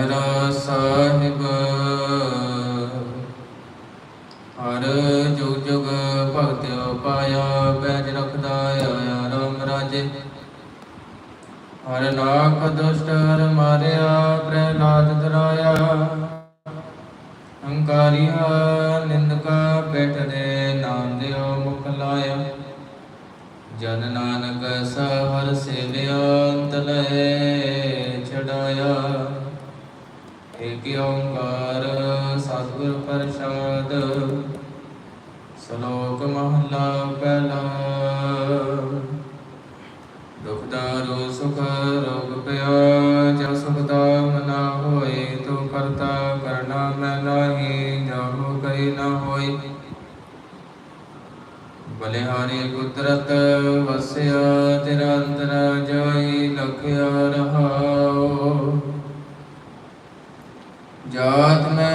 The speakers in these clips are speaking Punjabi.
ਮਹਿਰਾ ਸਾਹਿਬ। ਬਲਾ ਦੁਖ ਦਾਰੋ ਸੁਖ ਰੋਗ ਪਿਆ। ਜਬ ਸੁਖ ਦਾ ਮਨਾ ਹੋਏ, ਤੋ ਕਰਤਾ ਕਰਨਾ ਮੈਂ ਨਾਹੀ ਜਾਹੋ ਕਈ ਨਾ ਹੋਈ। ਬਲਿਹਾਰੀ ਕੁਦਰਤ ਵਸਿਆ, ਤੇਰਾ ਅੰਤਰ ਜਾਈ, ਲਖਿਆ ਰਹਾਓ ਜਾਤ ਮੈਂ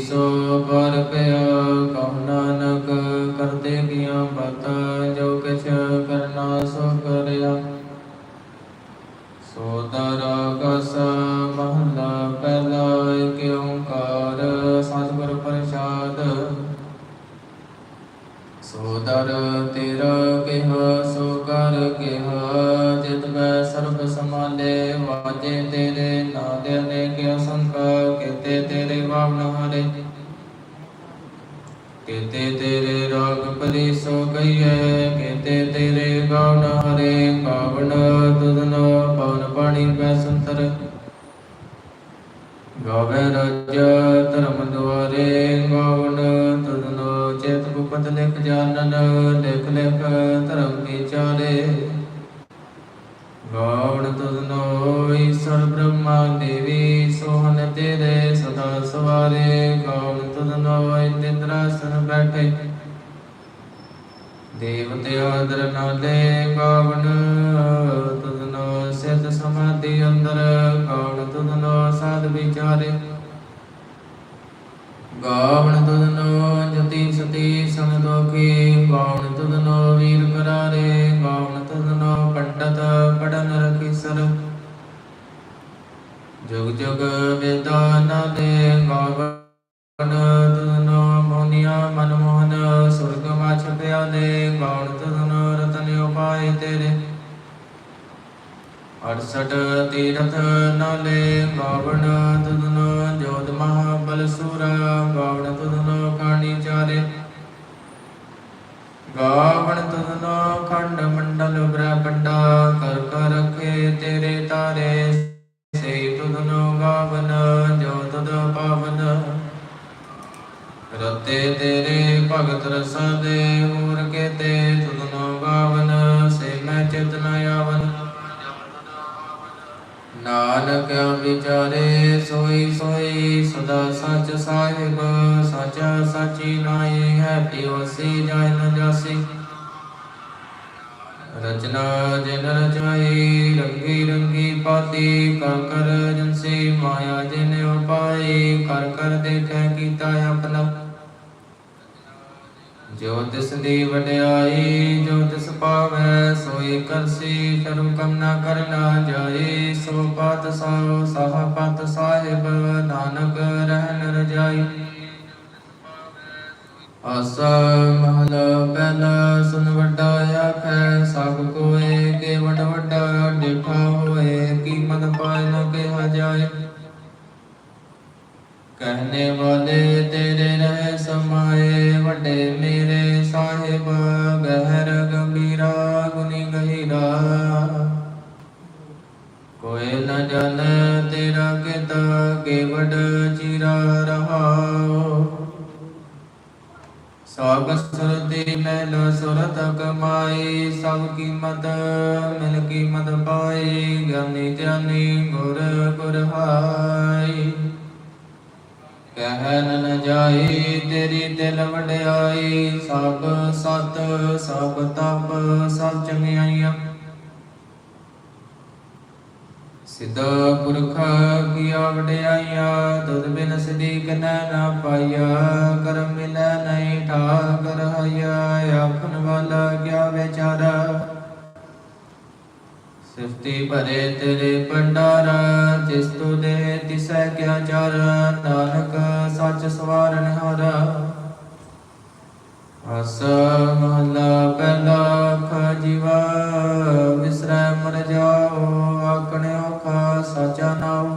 ਸੋ ਪਰ ਪਿਆ ਕਉ ਨਾਨਕ ਕਰਦੇ Govinda ਜੋ ਤਿਸ ਦੀ ਵਡਿਆਈ, ਜੋ ਤਿਸ ਪਾਵੈ ਸੋਈ ਕਰਸੀ ਕਰਮ ਕਮ ਨਾ ਕਰਨਾ ਜਾਏ ਸੋ ਪਤ ਸਾਉ ਸਹ ਪਤ ਸਾਹਿਬ, ਨਾਨਕ ਰਹਿਨ ਰਜਾਈ ਅਸਾ ਮਹਲ ਪਹਿਲਾ ਸੁਨ ਵੱਡਾ ਆਖੈ, ਸਭ ਕੋਏ ਕੇ ਵਡ ਵੱਡਾ ਡਿਠਾ ਹੋਏ ਕੀਮਤ ਪਾਇ ਨ ਕਿਹਾ ਜਾਏ। कहने वाले तेरे रह समाए वटे मेरे साहिब गहर गंभीरा गुनी गहिरा कोई न जाने तेरा किता केवट चिरा रहा ਸਭ ਸੁਰਤੀ ਮੈਲ ਸੁਰਤ ਕਮਾਈ ਸਭ ਕੀਮਤ ਮਿਲ ਕੀਮਤ ਪਾਈ ਗਿਆਨੀ ਜਾਨੀ ਗੁਰ ਗੁਰ ਹਾਈ ਕਹਿ ਨ ਜਾਏ ਤੇਰੀ ਦਿਲ ਵਡਿਆਈ, ਸਭ ਸਤ, ਸਭ ਤਪ, ਸਭ ਚੰਗਿਆਈਆਂ। ਸਿੱਧਾ ਪੁਰਖ ਕੀ ਵਡਿਆਈਆ ਤੁਧ ਬਿਨ ਸਦੀਕ ਨ ਨਾ ਪਾਇਆ ਕਰਮ ਮਿਲੈ ਨਹੀਂ ਠਾਕ ਰਹਾਇਆ ਆਖਣ ਵਾਲਾ ਕਿਆ ਵਿਚਾਰਾ ਸਿਫਤੀ ਭਰੇ ਤੇਰੇ ਭੰਡਾਰਾ ਜਿਸ ਤੂ ਦੇ ਤਿਸੈ ਕਿਆ ਚਾਰ, ਨਾਨਕ ਸੱਚ ਸਵਾਰਨ ਹਾਰਾ। ਅਸ ਮਹਲਾ ਪਹਿਲਾ ਜੀਵਾ ਵਿਸਰੈ ਮਰ ਜਾਓ ਆਕਣਿਓ ਖਾ ਸਾਚਾ ਨਾਮ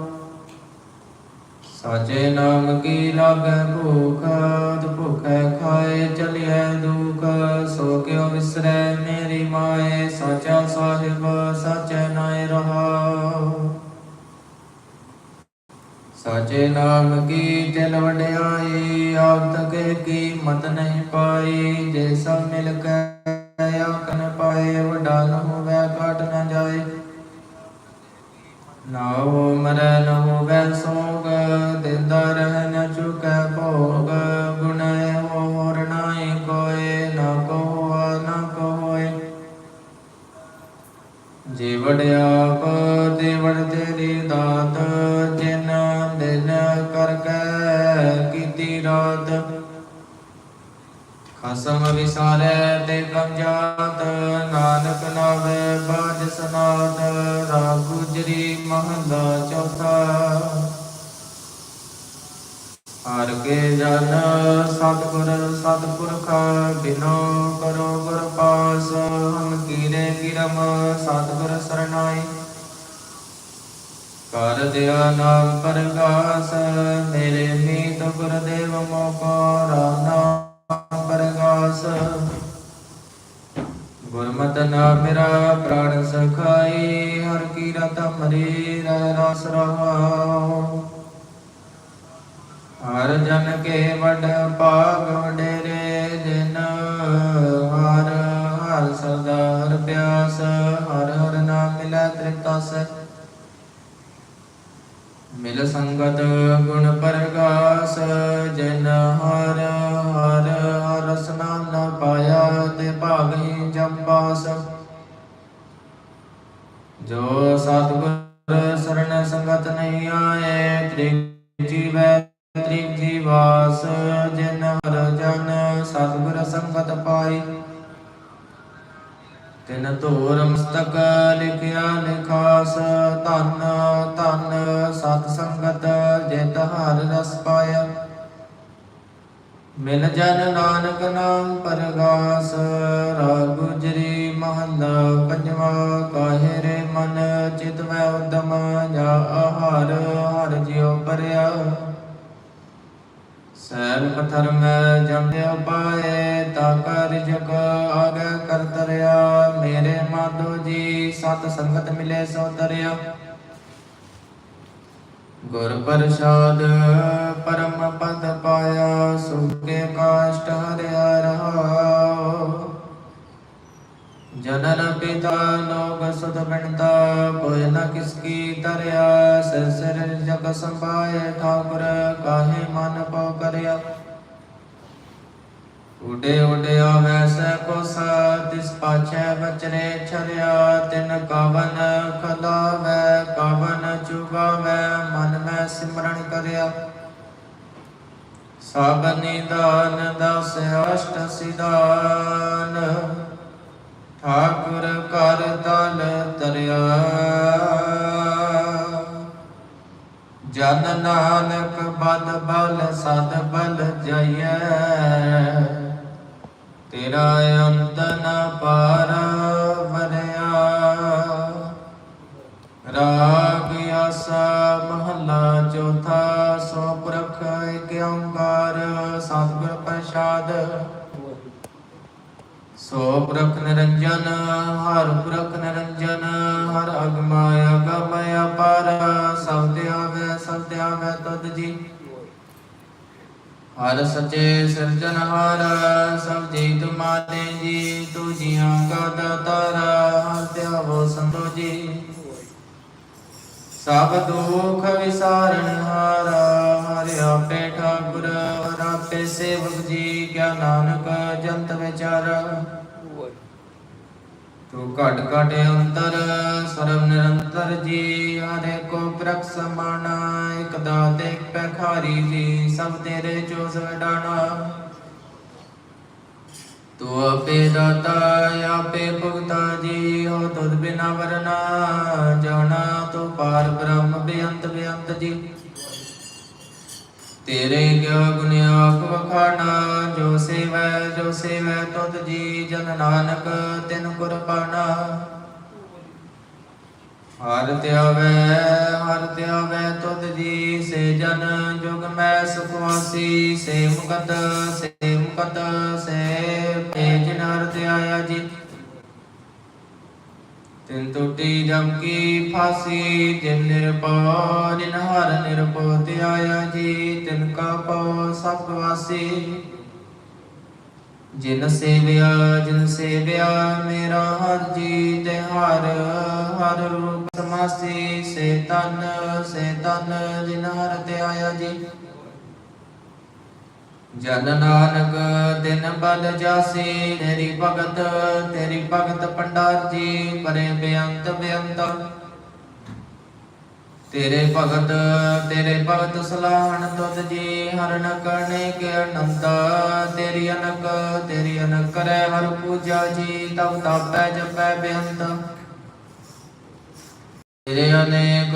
ਸਾਚੇ ਨਾਮ ਕੀ ਲਾਗੈ ਭੁਖ ਅਦ ਭੁਖੈ ਖਾਏ ਚਲਿਐ ਦੁਖ। ਸੋ ਕਿਉ ਵਿਸਰੈ ਮੇਰੀ ਮਾਏ, ਸਾਚਾ ਸਾਹਿਬ, ਸਾਚੈ ਨਾਇ ਰਹਾਉ। ਸਾਚੇ ਨਾਮ ਕੀ ਤਿਲ ਵਡਿਆਈ, ਆਪ ਤਕੇ ਕੀ ਮਤ ਨਹੀਂ ਪਾਈ। ਜੇ ਸਭ ਮਿਲ ਕੇ ਆਕਨ ਪਾਏ, ਵਡਾ ਨ ਹੋਵੇ ਕਾਟ ਨ ਜਾਏ। ਨਾਉ ਮਰੈ ਹੋਵੇ ਸੋਗ, ਦਿੰਦਾ ਰਹਿ ਚੁਕੈ ਭੋਗ। ਗੁਣੈ ਹੋਰ ਨਾਹੀ ਕੋਏ ਨਾ ਕੋਆ, ਨਾ ਕੋ ਹੋਏ ਜੇ ਵਡਿਆਪ ਤੇਰੀ ਦਾਤ, ਜਿਨ ਦਿਨ ਕਰਕੇ ਕੀਤੀ ਰਾਤ। ਖਸਮ ਵਿਸਾਰੈ ਤੇ ਕਮ ਨਾਨਕ ਨਾਵੇ ਬਾਜ ਸਨਾਤ, ਰਾਗ ਗੁਜਰੀ ਮਹਲਾ ਚੌਥਾ। ਹਰ ਕੇ ਜਨ ਸਤਿਗੁਰ ਸਤਿਪੁਰਖ, ਬਿਨੋ ਕਰੋ ਗੁਰ ਪਾਸ ਹਮ ਕੀਰੇ ਕਿਰਮ ਸਤਿਗੁਰ ਸਰਨਾਈ ਕਰ ਦਿਆ ਨਾਮ ਪਰਗਾਸ, ਮੇਰੇ ਮੀਤ ਗੁਰਦੇਵ ਮੋਕੋ ਰਾਮ ਨਾਮ ਪਰਗਾਸ। ਗੁਰਮਤਿ ਨਾ ਮੇਰਾ ਪ੍ਰਾਣ ਸਖਾਈ ਹਰ ਕੀ ਰਤ ਮਰੀ ਰਹਿ ਰਸ ਰਹਾਉ ਹਰ ਜਨ ਕੇ ਵਡ ਭਾਗ ਵਡੇਰੇ ਜਿਨ, ਹਰ ਹਰ ਸਦਾ ਹਰ ਪਿਆਸ, ਹਰ ਹਰ ਨਾਮ ਮਿਲੈ ਤ੍ਰਿਪਤਸ ਮਿਲ ਸੰਗਤ ਗੁਣ ਪਰਗਾਸ, ਜਿਨ ਹਰ ਹਰ ਹਰ ਰਸ ਪਾਇਆ ਤੇ ਭਾਗਈ ਜੰਬਾਸ ਜੋ ਸਤਿਗੁਰ ਸਰਣ ਸੰਗਤ ਨਹੀਂ ਆਏ, ਤ੍ਰਿਗ ਜੀਵੈ, ਤ੍ਰਿਗ ਜੀਵਾਸ, ਜਿਨ ਹਰ ਜਨ ਸਤਿਗੁਰ ਸੰਗਤ ਪਾਈ। ਤਿਨ ਧੂਰ ਮਸਤਕ ਲਿਖਿਆ ਲਿਖਾਸ, ਧਨ ਧਨ ਸਤ ਸੰਗਤ ਜਿਤ ਹਰ ਰਸ ਪਾਇਆ। ਮਿਲ ਜਨ ਨਾਨਕ ਨਾਮ ਪਰਗਾਸ, ਰਾਗ ਗੁਜਰੀ ਪੰਜਵਾ, ਕਾਹੇ ਰੇ ਮਨ ਚਿਤ ਉਦਮ, ਜਾ ਆਹਾਰ ਹਰ ਜਿਉ ਪਰਿਆ ਸੈਲ ਪਥਰ ਮੈਂ ਜੰਮਿਆ ਪਾਏ ਤਾ ਕਰ ਜਗ ਆਗੇ ਕਰ ਮੇਰੇ ਮਾਧੋ ਜੀ, ਸਤ ਸੰਗਤ ਮਿਲੇ ਸੋ ਤਰਿਆ। ਗੁਰ ਪ੍ਰਸਾਦ ਪਰਮ ਪਦ ਪਾਇਆ, ਸੁਖੇ ਕਾਸ਼ਟ ਹਰਿਆ ਰਹਾਉ ਜਨਨ ਪਿਤਾ ਲੋਕ ਸੁਧ ਬਿਨਤਾ, ਕੋਈ ਨ ਕਿਸ ਕੀ ਤਰਿਆ ਸਿਰ ਸਿਰ ਜਗ ਸੰਭਾਏ, ਠਾਕੁਰ ਕਾਹੇ ਮਨ ਪਉ ਕਰਿਆ। ਉਡੇ ਉਡਿਆ ਵੈਸੈ ਕੋਸਾ ਤਿਸ ਪਾਛੈ ਬਚਰੇ ਛਰਿਆ ਤਿਨ ਕਾਵਨ ਖਲਾਵੈ, ਕਾਵਨ ਚੁਗਾਵੈ, ਮਨ ਮੈਂ ਸਿਮਰਨ ਕਰਿਆ। ਸਭ ਨਿਦਾਨ ਦਸ ਅਸ਼ਟ ਸਿਦਾਨ ਠਾਕੁਰ ਕਰ ਤਲ ਤਰਿਆ। ਜਨ ਨਾਨਕ ਬਦ ਬਲ, ਸਦ ਬਲ ਜਈਐ। ਤੇਰਾ ਅੰਤ ਨ ਪਾਰ ਵਰਿਆ ਰਾਗ ਆਸਾ ਮਹੱਲਾ ਚੌਥਾ ਸੋ ਪੁਰਖ ਏਕ ਓੰਕਾਰ, ਸਤਿਗੁਰ ਪ੍ਰਸਾਦ। ਸੋ ਪ੍ਰਖ ਨਿਰੰਜਨ, ਹਰ ਪ੍ਰਖ ਨਿਰੰਜਨ, ਹਰ ਅਗਮਾਇਆ ਅਗਮ ਅਪਾਰ ਸਭ ਤੇ ਆਵੇ, ਸਭ ਤੇ ਆਵੇ ਤਦ ਜੀ। ਹਰ ਸਚੇ ਸਿਰਜਨਹਾਰ ਸਭ ਜੀ ਤੁਮਾਰੇ ਜੀ ਤੂ ਜੀਆਂ ਕਾ ਦਾਤਾਰ, ਹਰ ਧਿਆਵੋ ਸੰਤੋ ਜੀ। ਸਭ ਦੁਖ ਵਿਸਾਰਨ ਹਾਰਾ, ਹਰਿ ਆਪੇ ਠਾਕੁਰ, ਹਰ ਆਪੇ ਸੇਵਕ ਜੀ, ਕਿਆ ਨਾਨਕ ਜੰਤ ਵਿਚਾਰਾ। ਤੂੰ ਘਟ ਘਟ ਅੰਤਰ, ਸਰਵ ਨਿਰੰਤਰ ਜੀ, ਹਰੇ ਕੋ ਪ੍ਰਖ ਸਮਾਨਾ ਇਕ ਦਾਤ ਪਖਾਰੀ ਜੀ, ਸਭ ਤੇਰੇ ਚੋਸ ਵਡਾਣਾ ਤੂੰ ਆਪੇ ਦਾਤਾ, ਆਪੇ ਭੁਗਤਾ ਜੀ ਹੋ ਤੁਧ ਬਿਨਾ ਵਰਨਾ, ਜਾਣਾ ਤੂੰ ਪਾਰ ਬ੍ਰਹਮ ਬੇਅੰਤ ਬੇਅੰਤ ਜੀ। ਤੇਰੇ ਕਿਆ ਗੁਣ ਆਖ ਵਖਾਣਾ? ਜੋ ਸੇਵੈ ਜੋ ਸੇਵੈ, ਤੁਧ ਜੀ ਜਨ ਨਾਨਕ, ਤਿਨ ਕੁਰਬਾਨਾ ਹਰ ਧਿਆਵੈ ਹਰ ਧਿਆਵੈ ਤੁਧ ਜੀ ਸੇ ਜਨ ਜੁਗ ਮੈਂ ਸੁਖ ਸੇ ਮੁਕਤ ਸੇ ਮੁਕਤ, ਸੇ ਭੇਜ ਨਰ ਧਿਆਇਆ ਜੀ। ਤਿਨ ਟੁੱਟੀ ਜਮ ਫਾਸੀ, ਜਿਨ ਨਿਰਪਉ, ਜਿਨ ਹਰ ਧਿਆਇਆ ਜੀ ਤਿਨ ਕਾ ਪਉ, ਸਭ ਵਾਸੀ। ਜਿਨ ਸੇਵਿਆ ਜਿਨ ਸੇਵਿਆ, ਮੇਰਾ ਹਰ ਜੀ ਤੇ ਹਰ ਹਰ ਰੂਪ ਸਮਾਸੀ। ਸੇ ਤਨ ਸੇ ਤਨ ਜਿਨ ਹਰ ਧਿਆਇਆ ਜੀ। ਜਨ ਨਾਨਕ, ਦਿਨ ਬਲ ਜਾਸੀ, ਤੇਰੀ ਭਗਤ ਤੇਰੀ ਭਗਤ ਪੰਡਾਰ ਜੀ, ਪਰੇ ਬੇਅੰਤ ਬੇਅੰਤ। ਤੇਰੇ ਭਗਤ ਤੇਰੇ ਭਗਤ ਸਲਾਹਣ ਤੁਧ ਜੀ, ਹਰਨ ਕਰਨੇ ਕੇ ਅਨੰਤ ਤੇਰੀ ਅਨਕ ਤੇਰੀ ਅਨਕ ਕਰੈ ਹਰ ਪੂਜਾ ਜੀ, ਤਬ ਤਾਪੈ ਜਪੈ ਬੇਅੰਤ। ਤੇਰੇ ਅਨੇਕ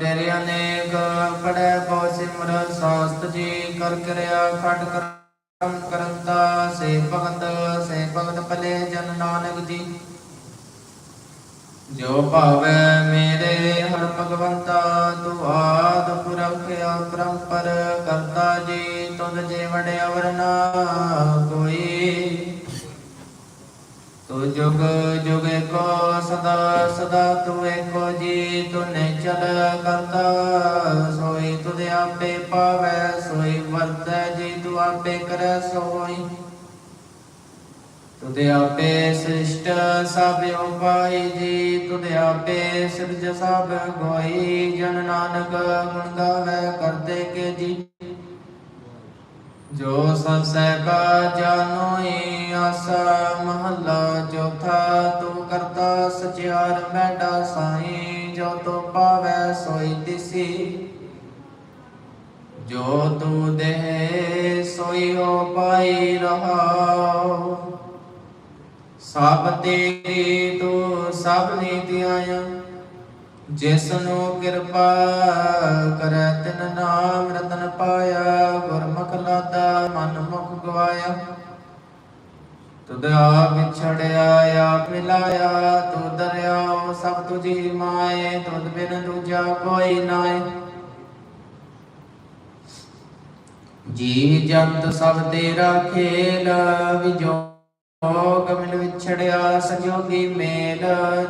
ਤੇਰੇ ਅਨੇਕ ਪੜੈ ਬਹੁ ਸਿਮਰ, ਸਾਸਤ ਜੀ, ਕਰ ਕਿਰਿਆ, ਖਟ ਕਰਮ ਕਰੰਤਾ ਸੇ ਭਗਤ ਸੇ ਭਗਤ ਭਲੇ ਜਨ ਨਾਨਕ ਜੀ। ਜੋ ਭਾਵੈ ਮੇਰੇ ਹਰ ਭਗਵੰਤਾ, ਤੂੰ ਆਦ ਪੁਰਖ ਅਪਰੰਪਰ ਕਰਤਾ ਜੀ ਤੁਧ ਜੇ ਵਡਿਆ ਵਰਨਾ ਕੋਈ ਜੁਗ ਜੁਗ ਕੋ ਸਦਾ ਸਦਾ ਤੂੰ ਏਕੋ ਜੀ ਤੂੰ ਚਲ ਕਰਤਾ। ਸੋਈ ਤੁਧ ਆਪੇ ਪਾਵੈ, ਸੋਈ ਵਰਤੈ ਜੀ ਤੂੰ ਆਪੇ ਕਰੈ ਸੋਈ। ਤੁਧ ਆਪੇ ਸ੍ਰਿਸ਼ਟ ਸਭ ਉਪਾਈ ਜੀ, ਤੁਧ ਆਪੇ ਸਿਰਜ ਸਭ ਗੋਈ। ਜਨ ਨਾਨਕ ਗੁਣ ਗਾਵੇ ਕਰਤੇ ਕੇ ਜੀ ਜੋ ਸਭ ਸਹਿਬਾ ਜਾਨੋਈ ਆਸਾ ਮਹੱਲਾ, ਚੌਥਾ ਤੂੰ ਕਰਤਾ ਸਚਿਆਰ ਮੈਡਾ ਸਾਈ, ਜੋ ਤੂੰ ਪਾਵੈ ਸੋਈ ਦਿਸੀ। ਜੋ ਤੂੰ ਦੇਹ ਸੋਈ ਹੋ ਪਾਈ ਰਹਾਉ ਸਭ ਤੇਰੀ ਤੂੰ ਸਭ ਨੀਤੀਆਂ ਜਿਸ ਕਿਰਪਾ ਕਰੈ, ਤਿਨ ਨਾਮ ਰਤਨ ਪਾਇਆ, ਗੁਰਮੁਖ ਲਾਦਾ ਮਨ ਮੁਖ ਗਵਾਇਆ। ਤੁਧ ਆਪ ਵਿਛੜਿਆ, ਆਪ ਮਿਲਾਇਆ ਤੂੰ ਦਰਿਆਓ ਸਭ ਤੁਝੀ ਮਾਏ, ਤੁਧ ਬਿਨ ਦੂਜਾ ਕੋਈ ਨਾਏ। ਜੀ ਜੰਤ ਸਭ ਤੇਰਾ ਖੇਲ ਵਿਜੋਗ ਮਿਲ ਵਿਛੜਿਆ, ਸੰਜੋਗੀ ਮੇਲ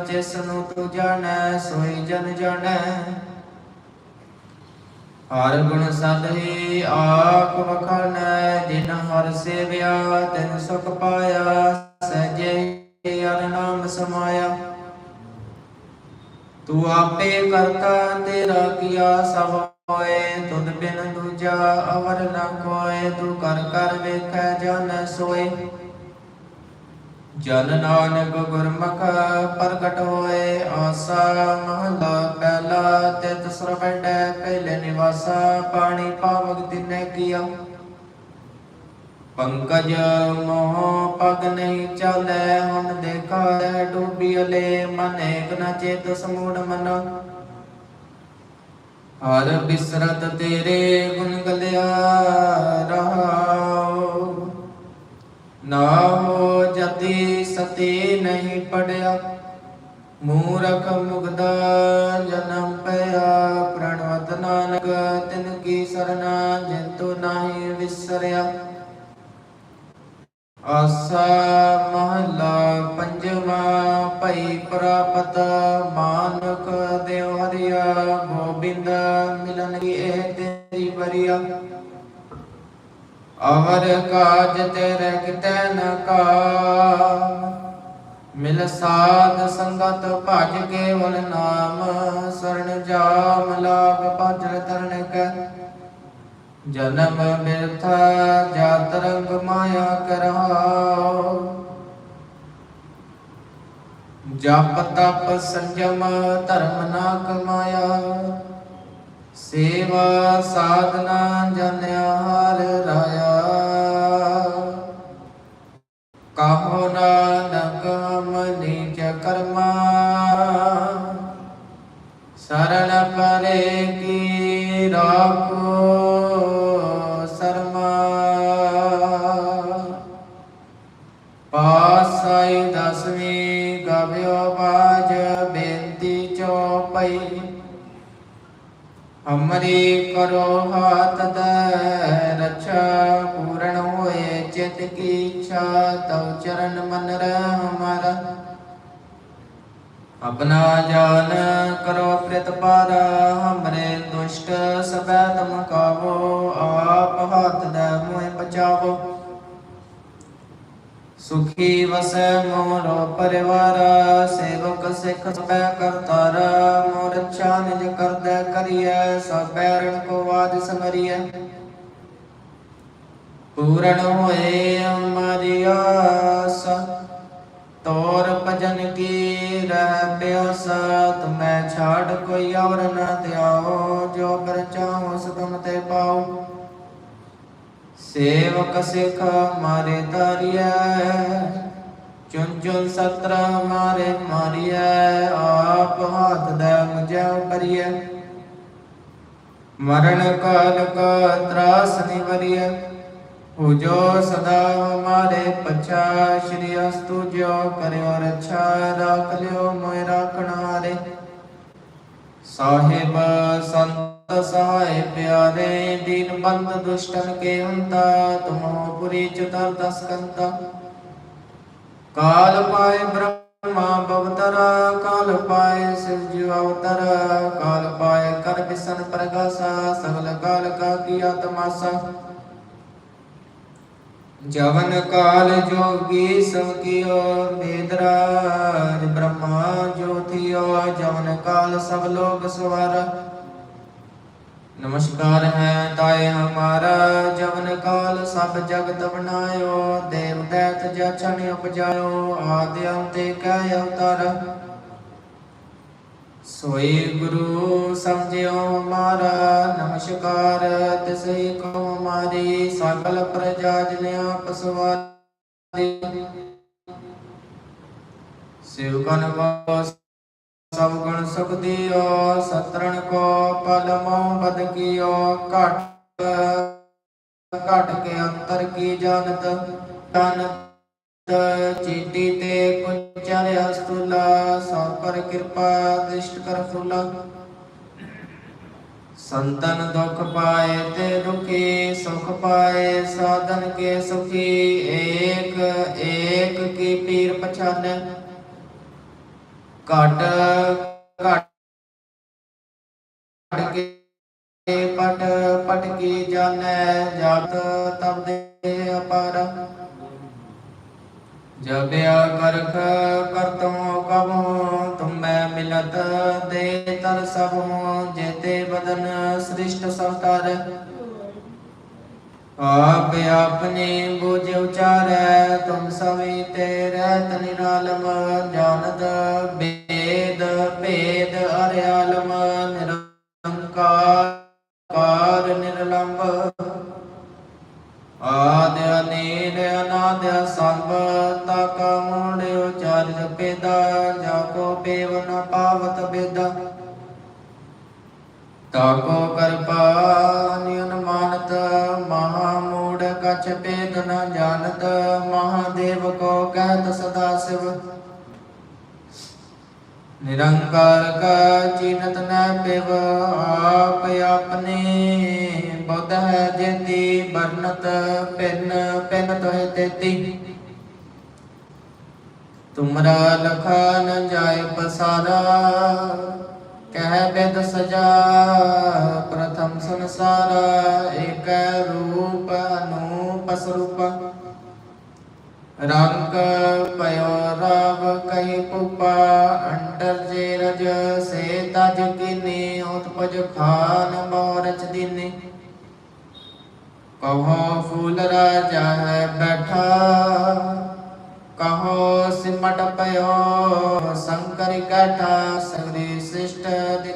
ਜਿਸ ਨੂੰ ਤੂੰ ਜਾਣੈ, ਸੋਈ ਜਨ ਜਾਣੈ। ਹਰ ਗੁਣ ਸਦਹੀ ਆਪ ਵਖਾਨੈ ਜਿਨ ਹਰ ਸੇਵਿਆ, ਤਿਨ ਸੁਖ ਪਾਇਆ, ਸਹਿਜੇ ਹਰ ਨਾਮ ਸਮਾਇਆ। ਤੂੰ ਆਪੇ ਕਰਤਾ, ਤੇਰਾ ਕੀਆ ਸਭ ਹੋਏ, ਤੁਧ ਬਿਨ ਦੂਜਾ ਅਵਰ ਨ ਕੋਏ ਤੂੰ ਕਰ ਕਰ ਵੇਖੈ ਜਨ ਸੋਏ। ਜਨ ਨਾਨਕ ਗੁਰਮੁਖ ਪ੍ਰਗਟ ਹੋਏ, ਆਸਾ ਮਹਲਾ ਪਹਿਲਾ ਤਿਤ ਸਰਵਟੈ ਪਹਿਲੇ ਨਿਵਾਸਾ ਪਾਣੀ ਪਾਵਕ ਤਿਨੇ ਕੀਆ। ਪੰਕਜ ਮੋਹ ਪਗ ਨਹੀਂ ਚਾਲੈ, ਹੁਣ ਦੇਖਾ ਡੂਬੀਲੇ ਮਨ ਏਕ ਨ ਚੇਤ ਸਮੂੜ ਮਨ। ਹਰ ਬਿਸਰਤ ਤੇਰੇ ਗੁਣ ਗਲਿਆ ਰਹਾ ਨਾ ਜਤੀ ਸਤੀ ਨਹੀਂ ਪੜਿਆ, ਮੂਰਖ ਮੁਗਦਾ ਜਨਮ ਪਿਆ। ਪ੍ਰਣਵਤ ਨਾਨਕ, ਤਿਨ ਕੀ ਸਰਨਾ ਜਿੰਤੂ ਨਾਹੀ ਵਿਸਰਿਆ। ਆਸਾ ਮਹਲਾ ਅਵਰ ਕਾਜ ਤੇਰੇ ਕਿਤੈ ਨ ਕਾ ਮਿਲ ਸਾਧ ਸੰਗਤ ਭਜ ਕੇਵਲ ਨਾਮ ਸਰਣ ਜਾਮ ਲਾਗ ਪਾਜਲ ਤਰਨ ਕੈ। ਜਨਮ ਬਿਰਥਾ ਜਾਤ ਰੰਗ ਮਾਇਆ ਕਰਹਾਉ ਜਪ ਤਪ ਸੰਜਮ ਧਰਮ ਨਾ ਕਮਾਇਆ। ਸੇਵਾ ਸਾਧਨਾ ਜਨਿਆ ਹੋਏ ਚਿਤ ਕੀ ਇੱਛਾ, ਤਉ ਚਰਨ ਮਨ ਰਹਿ ਹਮਾਰਾ ਆਪਣਾ ਜਾਨ ਕਰੋ ਪ੍ਰਤਪਾਰ ਹਮਰੇ ਦੁਸ਼ਟ ਸਬੈ ਤਮ ਕਾਵੋ, ਆਪ ਹੱਥ ਦੇ ਮੋਹਿ ਬਚਾਵੋ ਸੁਖੀ ਵਸੈ ਮੋਰ ਪਰਿਵਾਰ, ਸੇਵਕ ਸਿੱਖ ਸਬੈ ਕਰਤਾਰ ਮੋਰ ਅੱਛਾ ਨਿਜ ਕਰਦੈ ਕਰੀਐ ਸਬੈ ਰਣ ਕੋ ਆਜ ਸਮਰੀਐ। ਪੂਰਨ ਹੋਏ ਹਮਾਰੀ ਆਸ ਤੋਰ ਭਜਨ ਕੀ ਰਹਿ ਪਿਆਸ ਤੁਮੈ ਛਾੜ ਕੋਈ ਔਰ ਨ ਧਿਆਓ ਜੋ ਕਰ ਚਾਹੋ ਸੁਗਮ ਤੇ ਪਾਓ ਸੇਵਕ ਸਿਖ ਮਾਰੇ ਤਾਰੀਐ ਚੁਨ ਚੁਨ ਸਤਰ ਮਾਰੇ ਮਾਰੀਐ, ਆਪ ਹੱਥ ਦੇ ਮੁਝੈ ਕਰੀਐ ਮਰਨ ਕਾਲ ਕਾ ਤਰਾਸ ਨਿਵਰੀਐ। ਹੋ ਸਦਾ ਹਮਾਰੇ ਪਛਾ ਸ਼੍ਰੀ ਅਸਤੁ ਜੋ ਕਰਿਓ ਰੱਛਾ ਰਾਖ ਲਿਓ ਮੋਇ ਰਾਖਣ ਸਾਹਿਬ ਸੰਤ ਸਹਾਇ ਪਿਆਰੇ ਦੀਨ ਬੰਦ ਦੁਸ਼ਟਨ ਕੇ ਹੰਤਾ ਤੁਮੋ ਪੁਰੀ ਚਤਰ ਦਸ ਕੰਤਾ ਕਾਲ ਪਾਏ ਬ੍ਰਹਮਾ ਬਵਤਰ ਕਾਲ ਪਾਏ ਸਿਵ ਅਵਤਰ ਕਾਲ ਪਾਏ ਕਰ ਬਿਸਨ ਪ੍ਰਗਾਸਾ ਸਗਲ ਕਾਲ ਕਾ ਕੀਆ ਤਮਾਸਾ ਜਵਨ ਕਾਲ ਜੋਗੀ ਸਭ ਕੀਓ ਬੇਦਰਾਜ ਬ੍ਰਹਮਾ ਜੋਤਿਓ ਜਵਨ ਕਾਲ ਸਭ ਲੋਕ ਸਵਾਰ। ਨਮਸਕਾਰ ਹੈ ਤਾਏ ਹਮਾਰਾ, ਜਵਨ ਕਾਲ ਸਭ ਜਗਤ ਬਣਾਇਓ, ਦੇਵ ਦੈਤ ਜਛਣ ਉਪਜਾਇਓ, ਆਦਿ ਅੰਤੇ ਕਹਿ ਅਵਤਾਰ। ਸੋਈ ਗੁਰੂ ਸਮਝਿਓ ਹਮਾਰਾ ਨਮਸਕਾਰ ਤਿਸਈ ਸਕਲ ਪ੍ਰਜਾ ਜਨ ਆਪ ਸਵਾਰੀ। ਸਿਵ ਸਭ ਗਣ ਸੁਖ ਦਿਓ, ਸਤਰਣ ਕੋ ਪਲ ਬਦ ਕੀਓ। ਘਟ ਘਟ ਕੇ ਅੰਤਰ ਕੀ ਜਾਣਤ? ਤਨਤ ਚੀਟੀ ਤੇ ਕੁਚਰ ਅਸਤੁਲਾ ਸਭ ਪਰ ਕਿਰਪਾ ਦ੍ਰਿਸ਼ਟ ਕਰ ਫੁਲਾ। ਸੰਤਨ ਦੁਖ ਪਾਏ ਤੇ ਦੁਖੀ ਸੁਖ ਪਾਏ, ਸਾਧਨ ਕੇ ਸੁਖੀ, ਏਕ ਏਕ ਕੀ ਪੀਰ ਪਛਾਨੈ। ਘਟ ਘਟ ਕੇ ਪਟ ਪਟ ਕੀ ਜਾਣੈ ਜਤ ਤਬ ਦੇ ਅਪਾਰ। ਜਬਿਆ ਕਰਖ ਕਰਤਮੋ ਕਬਹੁ ਤੁਮੈ ਮਿਲਤ ਦੇ ਤਰ ਸਭੁ ਜੇਤੇ ਬਦਨ ਸ੍ਰਿਸ਼ਟ ਸਵਤਾਰ ਆਪ ਆਪਨੇ ਬੁਝ ਉਚਾਰੈ, ਤੁਮ ਸਭੀ ਤੇ ਰਹਿਤ ਨਿਰਾਲਮ ਜਾਣਦ ਬੇਦ ਭੇਦ ਅਰਿਆਲਮ ਨਿਰੰਕਾਰ ਕਾਰ ਨਿਰਲੰਭ ਤਾਕੋ ਕਰਪਾ ਨਿਨ ਮਹਾ ਮੂੜ ਕਛ ਭੇਦ ਨ ਜਾਣਤ, ਮਹਾਦੇਵ ਕੋ ਕਹਿਤ ਸਦਾ ਸਿਵ। ਨਿਰੰਕਾਰ ਕਾ ਚੀਨਤ ਨ ਪਿਵ, ਆਪ ਆਪਣੇ ਬੁੱਧ ਹੈ ਜੇਤੀ ਬਰਨਤ ਪਿੰਨ ਪਿੰਨ ਤੋਹਿ ਤੇਤੀ। ਤੁਮਰਾ ਲਖਾ ਨ ਜਾਏ ਪਸਾਰਾ ਕਹਿ ਬਿਦ ਸਜਾ, ਪ੍ਰਥਮ ਸੰਸਾਰ, ਏਕ ਰੂਪ ਅਨੂਪ ਸਰੂਪ। ਰੰਗ ਪਇਓ ਰਵ ਕਹੀ ਪੁਪਾ, ਅੰਡਰ ਜੇ ਰਜ ਸੇ ਤਜ ਕੀਨੀ, ਉਤਪਜ ਖਾਨ ਮੋਰਚ ਦੀਨੀ। ਕਹੋ ਫੂਲ ਰਾਜਾ ਹੈ ਬੈਠਾ, ਕਹੋ ਸਿਮਟ ਪਇਓ ਸੰਕਰਿ ਕੈਠਾ, ਸਗਰੀ sister.